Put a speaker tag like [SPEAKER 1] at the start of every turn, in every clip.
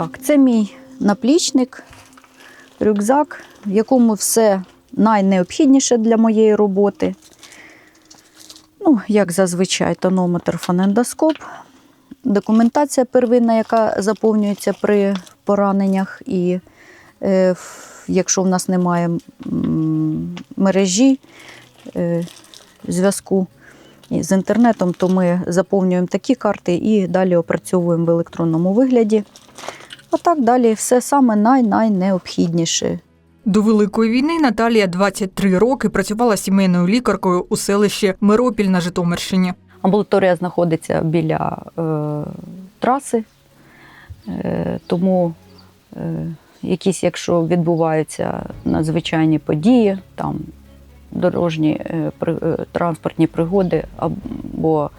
[SPEAKER 1] Так, це мій наплічник, рюкзак, в якому все найнеобхідніше для моєї роботи. Ну, як зазвичай, тонометр, фонендоскоп, документація первинна, яка заповнюється при пораненнях. І е, якщо в нас немає мережі е, зв'язку з інтернетом, то ми заповнюємо такі карти і далі опрацьовуємо в електронному вигляді. А так далі все саме най-найнеобхідніше.
[SPEAKER 2] До Великої війни Наталія 23 роки працювала сімейною лікаркою у селищі Миропіль на Житомирщині.
[SPEAKER 1] Амбулаторія знаходиться біля е, траси, е, тому е, якісь, якщо відбуваються надзвичайні події, там дорожні е, при- е, транспортні пригоди або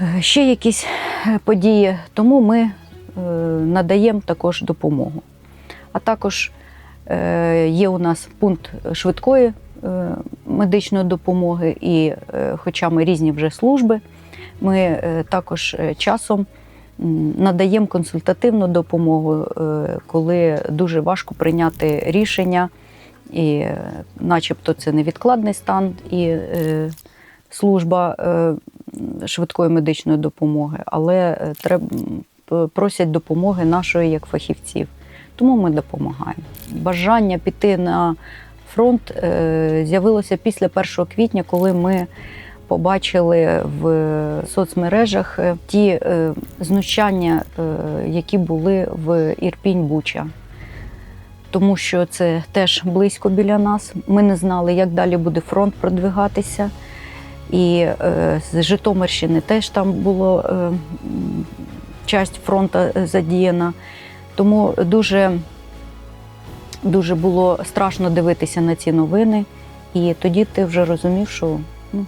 [SPEAKER 1] е, ще якісь е, події, тому ми надаємо також допомогу. А також е, є у нас пункт швидкої е, медичної допомоги, і е, хоча ми різні вже служби, ми е, також е, часом надаємо консультативну допомогу, е, коли дуже важко прийняти рішення, і е, начебто це невідкладний стан і е, служба е, швидкої медичної допомоги, але треба просять допомоги нашої як фахівців. Тому ми допомагаємо. Бажання піти на фронт е, з'явилося після 1 квітня, коли ми побачили в соцмережах е, ті е, знущання, які були в Ірпінь-Буча. Тому що це теж близько біля нас. Ми не знали, як далі буде фронт продвигатися. І е, з Житомирщини теж там було часть фронту е, задіяна. Тому дуже, дуже було страшно дивитися на ці новини. І тоді ти вже розумів, що ну,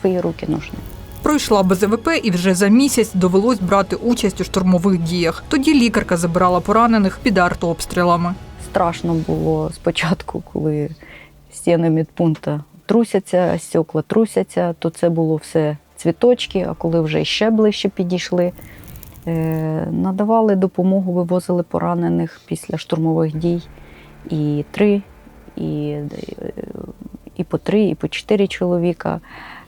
[SPEAKER 1] твої руки нужні.
[SPEAKER 2] Пройшла БЗВП і вже за місяць довелось брати участь у штурмових діях. Тоді лікарка забирала поранених під артобстрілами.
[SPEAKER 1] Страшно було спочатку, коли стіни медпункту трусяться, стекла трусяться, то це було все цвіточки, а коли вже ще ближче підійшли, надавали допомогу, вивозили поранених після штурмових дій. І три, і, е, і по три, і по чотири чоловіка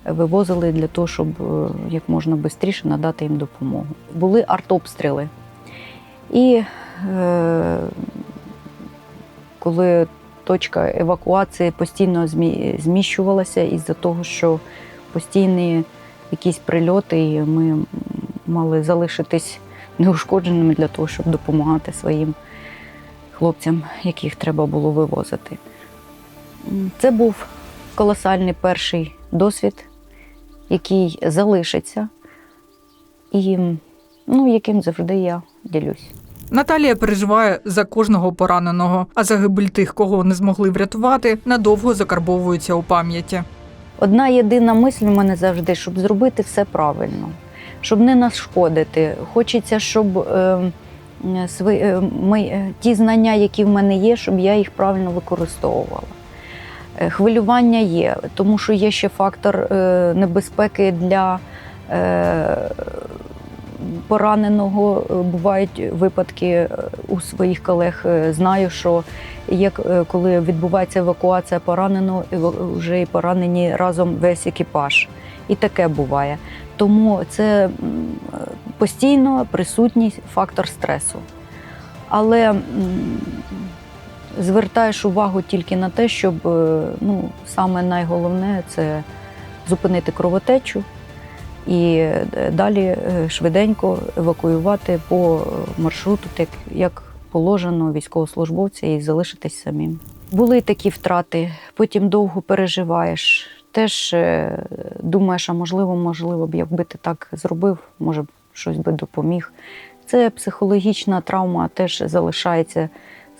[SPEAKER 1] вивозили для того, щоб е, як можна швидше надати їм допомогу. Були артобстріли. І е, коли точка евакуації постійно зміщувалася із-за того, що постійні якісь прильоти, і ми мали залишитись неушкодженими для того, щоб допомагати своїм хлопцям, яких треба було вивозити. Це був колосальний перший досвід, який залишиться, і ну, яким завжди я ділюсь.
[SPEAKER 2] Наталія переживає за кожного пораненого, а загибель тих, кого не змогли врятувати, надовго закарбовується у пам'яті.
[SPEAKER 1] Одна єдина мисль у мене завжди, щоб зробити все правильно, щоб не нашкодити. Хочеться, щоб е, е, ми, е, ті знання, які в мене є, щоб я їх правильно використовувала. Е, Хвилювання є, тому що є ще фактор небезпеки для пораненого. Бувають випадки у своїх колег. Знаю, що є коли відбувається евакуація пораненого, вже і поранені разом весь екіпаж. І таке буває. Тому це постійно присутній фактор стресу. Але звертаєш увагу тільки на те, щоб е, ну, саме найголовне це зупинити кровотечу і е, далі е, швиденько евакуювати по маршруту, так як положено військовослужбовця, і залишитись самим. Були такі втрати, потім довго переживаєш. Теж е, думаєш, а можливо, можливо б, якби ти так зробив, може б щось би допоміг. Це психологічна травма теж залишається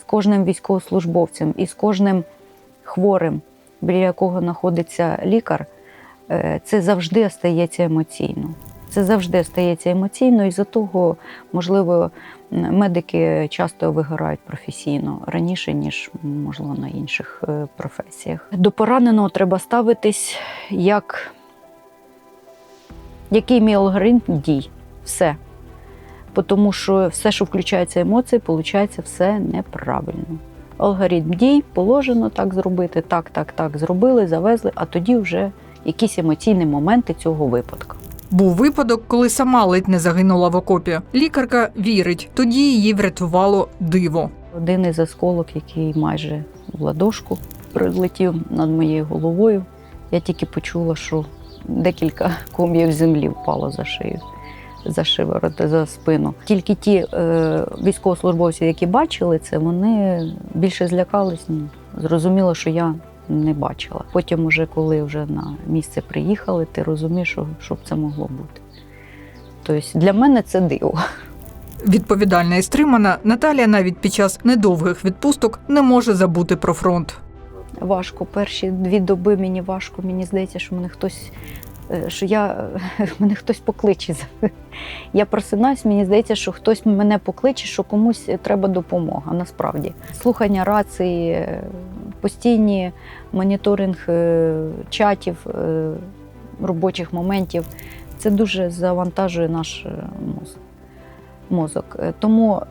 [SPEAKER 1] з кожним військовослужбовцем і з кожним хворим, біля якого знаходиться лікар. Е, Це завжди стається емоційно. Це завжди стається емоційно, і за того, можливо, медики часто вигорають професійно раніше, ніж можливо на інших е, професіях. До пораненого треба ставитись як який мій алгоритм дій. Все. тому що все, що включається емоції, виходить все неправильно. Алгоритм дій положено так зробити, так, так, так зробили, завезли, а тоді вже якісь емоційні моменти цього випадку.
[SPEAKER 2] Був випадок, коли сама ледь не загинула в окопі. Лікарка вірить, тоді її врятувало диво.
[SPEAKER 1] Один із осколок, який майже в ладошку прилетів над моєю головою. Я тільки почула, що декілька ком'їв землі впало за шию, за шиворот, за спину. Тільки ті е, військовослужбовці, які бачили це, вони більше злякались. Ну, зрозуміло, що я не бачила. Потім, уже коли вже на місце приїхали, ти розумієш, що, що б це могло бути. Тобто для мене це диво.
[SPEAKER 2] Відповідальна і стримана, Наталія навіть під час недовгих відпусток не може забути про фронт.
[SPEAKER 1] важко. Перші дві доби мені важко. Мені здається, що мене хтось. Е, Що я мене хтось покличе. Я просинаюсь, мені здається, що хтось мене покличе, що комусь треба допомога. Насправді, слухання рації, е, постійні моніторинг е, чатів, е, робочих моментів. Це дуже завантажує наш е, мозок. Е, Тому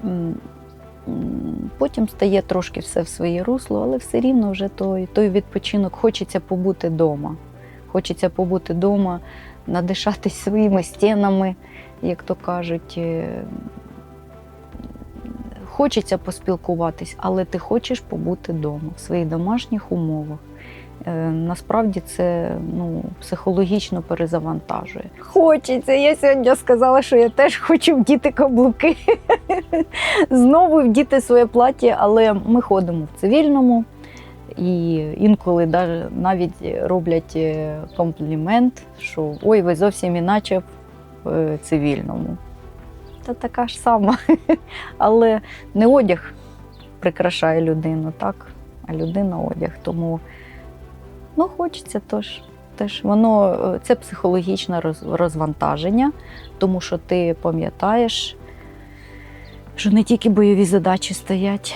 [SPEAKER 1] потім стає трошки все в своє русло, але все рівно вже той, той відпочинок. Хочеться побути вдома. Хочеться побути вдома, надишатись своїми стінами, як то кажуть. Е, Хочеться поспілкуватись, але ти хочеш побути вдома в своїх домашніх умовах. Е, Насправді це ну, психологічно перезавантажує. Хочеться. Я сьогодні сказала, що я теж хочу вдіти каблуки. Знову вдіти своє плаття, але ми ходимо в цивільному. І інколи навіть роблять е, комплімент, що ой, ви зовсім іначе в е, цивільному. Та така ж сама. Але не одяг прикрашає людину, так? а людина одяг. Тому ну, хочеться теж. Теж воно е, це психологічне розвантаження, тому що ти пам'ятаєш, що не тільки бойові задачі стоять.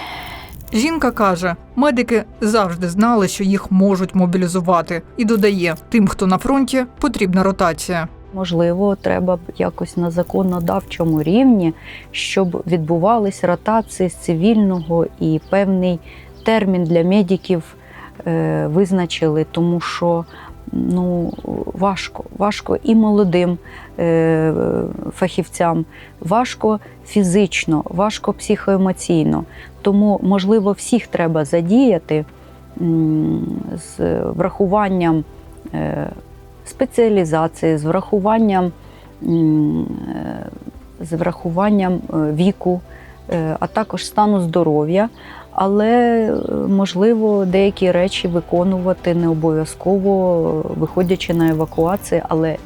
[SPEAKER 2] Жінка каже, медики завжди знали, що їх можуть мобілізувати, і додає, тим, хто на фронті, потрібна ротація.
[SPEAKER 1] Можливо, треба якось на законодавчому рівні, щоб відбувались ротації з цивільного і певний термін для медиків е, визначили, тому що ну, важко, важко і молодим е, фахівцям, важко фізично, важко психоемоційно. Тому, можливо, всіх треба задіяти з врахуванням. е, спеціалізації, з врахуванням, е, з врахуванням е, віку, а також стану здоров'я. Але е, можливо деякі речі виконувати не обов'язково, е, виходячи на евакуацію, але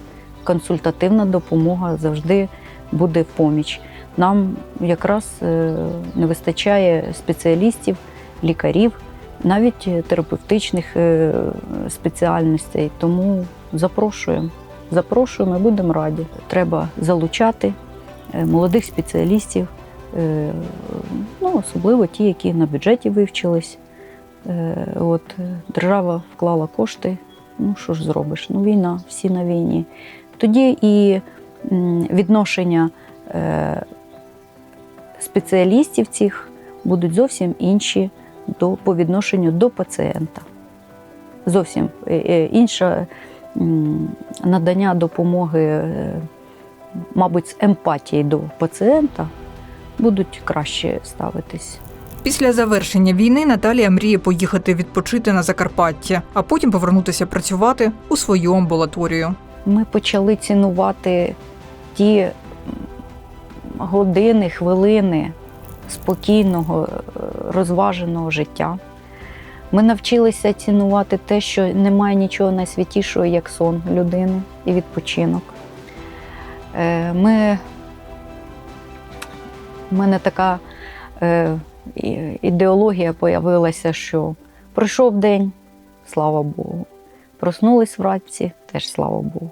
[SPEAKER 1] консультативна допомога завжди буде в поміч. Нам якраз е, не вистачає спеціалістів, лікарів, навіть е, терапевтичних е, спеціальностей. Тому запрошуємо. Запрошуємо, будемо раді. Треба залучати е, молодих спеціалістів, е, ну, особливо ті, які на бюджеті вивчились. Е, От, е, держава вклала кошти. Ну, що ж зробиш? Ну, війна, всі на війні. Тоді і відношення е, спеціалістів цих будуть зовсім інші до, по відношенню до пацієнта. Зовсім е, е, інше надання допомоги, е, мабуть, з емпатії до пацієнта будуть краще ставитись.
[SPEAKER 2] Після завершення війни Наталія мріє поїхати відпочити на Закарпаття, а потім повернутися працювати у свою амбулаторію.
[SPEAKER 1] Ми почали цінувати ті години, хвилини спокійного, е, розваженого життя. Ми навчилися цінувати те, що немає нічого найсвятішого, як сон людини і відпочинок. Е, Ми, у мене така е, ідеологія появилася, що пройшов день, слава Богу. Проснулись вранці, теж слава Богу.